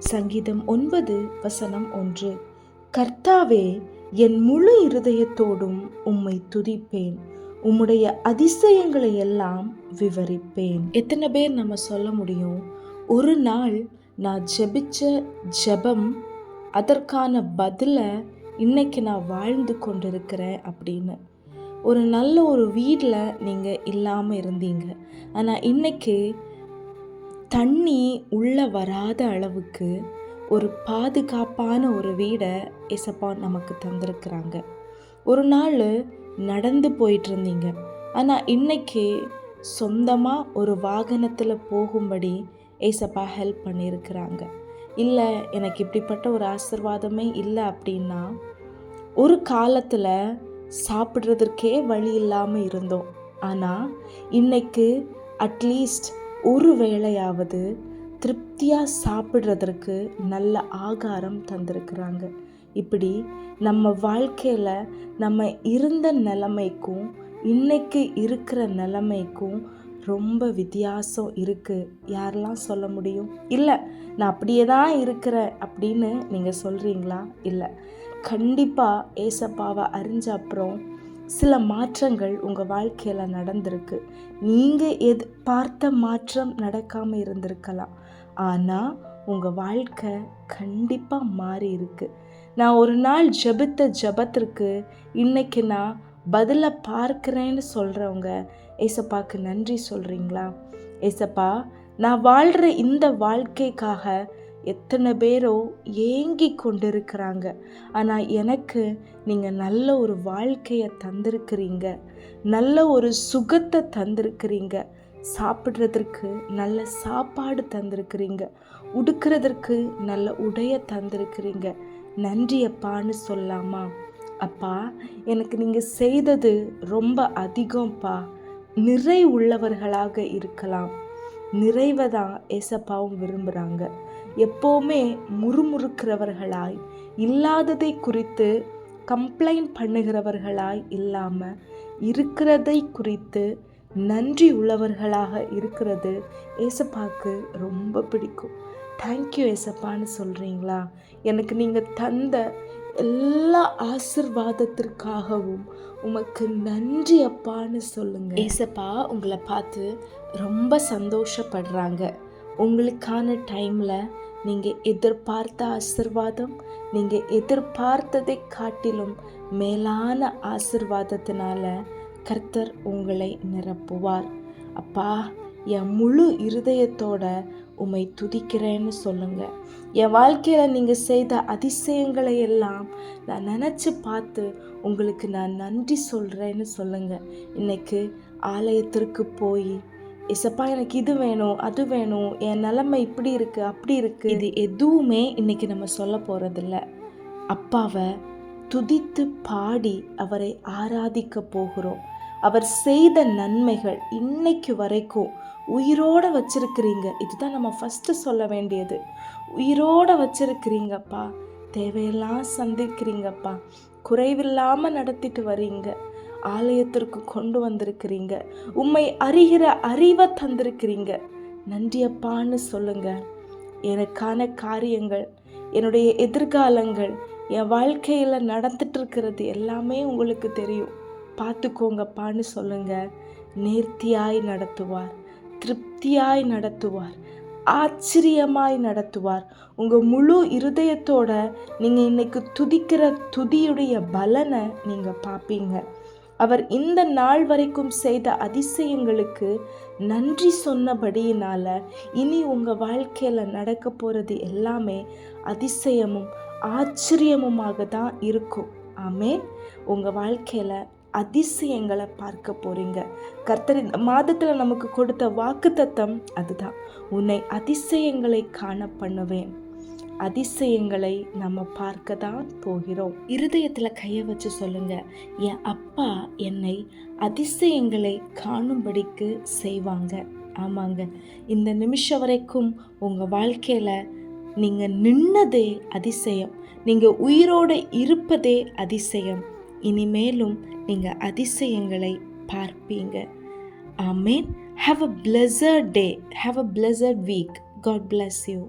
சங்கீதம் ஒன்பது வசனம் ஒன்று. கர்த்தாவே என் முழு இருதயத்தோடும் உம்மை துதிப்பேன். உம்முடைய அதிசயங்களை எல்லாம் விவரிப்பேன். எத்தனை பேர் நம்ம சொல்ல முடியும்? ஒரு நாள் நான் ஜெபிச்ச ஜெபம் அதற்கான பதிலை இன்னைக்கு நான் வாழ்ந்து கொண்டிருக்கிறேன் அப்படின்னு. ஒரு நல்ல ஒரு வீட்டில் நீங்கள் இல்லாமல் இருந்தீங்க. ஆனால் இன்னைக்கு தண்ணி உள்ளே வராத அளவுக்கு ஒரு பாதுகாப்பான ஒரு வீடை எசப்பா நமக்கு தந்திருக்கிறாங்க. ஒரு நாள் நடந்து போயிட்டு இருந்தீங்க ஆனால் இன்னைக்கு சொந்தமாக ஒரு வாகனத்தில் போகும்படி ஏசப்பா ஹெல்ப் பண்ணியிருக்கிறாங்க. இல்லை எனக்கு இப்படிப்பட்ட ஒரு ஆசிர்வாதமே இல்லை அப்படின்னா ஒரு காலத்தில் சாப்பிட்றதற்கே வழி இல்லாமல் இருந்தோம். ஆனால் இன்னைக்கு அட்லீஸ்ட் ஒரு வேளையாவது திருப்தியாக சாப்பிட்றதற்கு நல்ல ஆகாரம் தந்திருக்கிறாங்க. இப்படி நம்ம வாழ்க்கையில் நம்ம இருந்த நிலைமைக்கும் இன்னைக்கு இருக்கிற நிலைமைக்கும் ரொம்ப வித்தியாசம் இருக்குது யாரெல்லாம் சொல்ல முடியும்? இல்லை நான் அப்படியே தான் இருக்கிறேன் அப்படின்னு நீங்கள் சொல்கிறீங்களா இல்லை கண்டிப்பாக ஏசப்பாவை அறிஞ்ச அப்புறம் சில மாற்றங்கள் உங்கள் வாழ்க்கையில் நடந்திருக்கு. நீங்கள் எது பார்த்த மாற்றம் நடக்காமல் இருந்திருக்கலாம். ஆனால் உங்கள் வாழ்க்கை கண்டிப்பாக மாறி இருக்கு. நான் ஒரு நாள் ஜெபித்த ஜெபத்திற்கு இன்னைக்கு நான் பதிலை பார்க்குறேன்னு சொல்கிறவங்க ஏசப்பாவுக்கு நன்றி சொல்கிறீங்களா ஏசப்பா நான் வாழ்கிற இந்த வாழ்க்கைக்காக எத்தனை பேரோ ஏங்கி கொண்டிருக்கிறாங்க. ஆனால் எனக்கு நீங்கள் நல்ல ஒரு வாழ்க்கையை தந்திருக்கிறீங்க. நல்ல ஒரு சுகத்தை தந்திருக்கிறீங்க. சாப்பிட்றதற்கு நல்ல சாப்பாடு தந்திருக்கிறீங்க. உடுக்கிறதற்கு நல்ல உடைய தந்திருக்கிறீங்க. நன்றி அப்பான்னு சொல்லாமா? அப்பா எனக்கு நீங்கள் செய்தது ரொம்ப அதிகம்ப்பா நிறை உள்ளவர்களாக இருக்கலாம். நிறைவை தான் ஏசப்பாவும் விரும்புகிறாங்க எப்போவுமே முறுமுறுக்கிறவர்களாய் இல்லாததை குறித்து கம்ப்ளைண்ட் பண்ணுகிறவர்களாய் இல்லாமல் இருக்கிறதை குறித்து நன்றி உள்ளவர்களாக இருக்கிறது ஏசப்பாவுக்கு ரொம்ப பிடிக்கும். தேங்க்யூ ஏசப்பான்னு சொல்கிறீங்களா எனக்கு நீங்கள் தந்த எல்லா ஆசிர்வாதத்திற்காகவும் உமக்கு நன்றி அப்பான்னு சொல்லுங்க. ஏசப்பா உங்களை பார்த்து ரொம்ப சந்தோஷப்படுறாங்க. உங்களுக்கான டைமில் நீங்கள் எதிர்பார்த்த ஆசிர்வாதம் நீங்கள் எதிர்பார்த்ததை காட்டிலும் மேலான ஆசிர்வாதத்தினால கர்த்தர் உங்களை நிரப்புவார். அப்பா என் முழு இருதயத்தோட உம்மை துதிக்கிறேன்னு சொல்லுங்க. என் வாழ்க்கையில் நீங்கள் செய்த அதிசயங்களை எல்லாம் நான் நினச்சி பார்த்து உங்களுக்கு நான் நன்றி சொல்கிறேன்னு சொல்லுங்க. இன்னைக்கு ஆலயத்திற்கு போய் எசப்பா எனக்கு இது வேணும் அது வேணும். என் நிலைமை இப்படி இருக்குது அப்படி இருக்குது இது எதுவுமே இன்னைக்கு நம்ம சொல்ல போகிறதில்ல அப்பாவை துதித்து பாடி அவரை ஆராதிக்க போகிறோம். அவர் செய்த நன்மைகள் இன்னைக்கு வரைக்கும் உயிரோட வச்சிருக்கிறீங்க. இதுதான் நம்ம ஃபஸ்ட்டு சொல்ல வேண்டியது. உயிரோட வச்சிருக்கிறீங்கப்பா. தேவையெல்லாம் சந்திக்கிறீங்கப்பா. குறைவில்லாமல் நடத்திட்டு வரீங்க. ஆலயத்திற்கு கொண்டு வந்திருக்கிறீங்க. உம்மை அறிகிற அறிவை தந்திருக்கிறீங்க. நன்றியப்பான்னு சொல்லுங்க. எனக்கான காரியங்கள் என்னுடைய எதிர்காலங்கள் என் வாழ்க்கையில் நடந்துட்டு இருக்கிறது எல்லாமே உங்களுக்கு தெரியும். பார்த்துக்கோங்கப்பான்னு சொல்லுங்க. நேர்த்தியாய் நடத்துவார் திருப்தியாய் நடத்துவார் ஆச்சரியமாய் நடத்துவார். உங்கள் முழு இருதயத்தோட நீங்கள் இன்னைக்கு துதிக்கிற துதியுடைய பலனை நீங்கள் பார்ப்பீங்க. அவர் இந்த நாள் வரைக்கும் செய்த அதிசயங்களுக்கு நன்றி சொன்னபடியினால இனி உங்கள் வாழ்க்கையில் நடக்க போகிறது எல்லாமே அதிசயமும் ஆச்சரியமுமாக தான் இருக்கும். ஆமே உங்கள் வாழ்க்கையில் அதிசயங்களை பார்க்க போகிறீங்க கர்த்தர் இந்த மாதத்தில் நமக்கு கொடுத்த வாக்குத்தத்தம் அதுதான். உன்னை அதிசயங்களை காண பண்ணுவேன். அதிசயங்களை நம்ம பார்க்க தான் போகிறோம். இருதயத்தில் கையை வச்சு சொல்லுங்க. என் அப்பா என்னை அதிசயங்களை காணும்படிக்கு செய்வாங்க. ஆமாங்க. இந்த நிமிஷம் வரைக்கும் உங்கள் வாழ்க்கையில் நீங்கள் நின்னதே அதிசயம். நீங்கள் உயிரோடு இருப்பதே அதிசயம். இனிமேலும் நீங்கள் அதிசயங்களை பார்ப்பீங்க. ஆமேன். Have a blessed day have a blessed week God bless you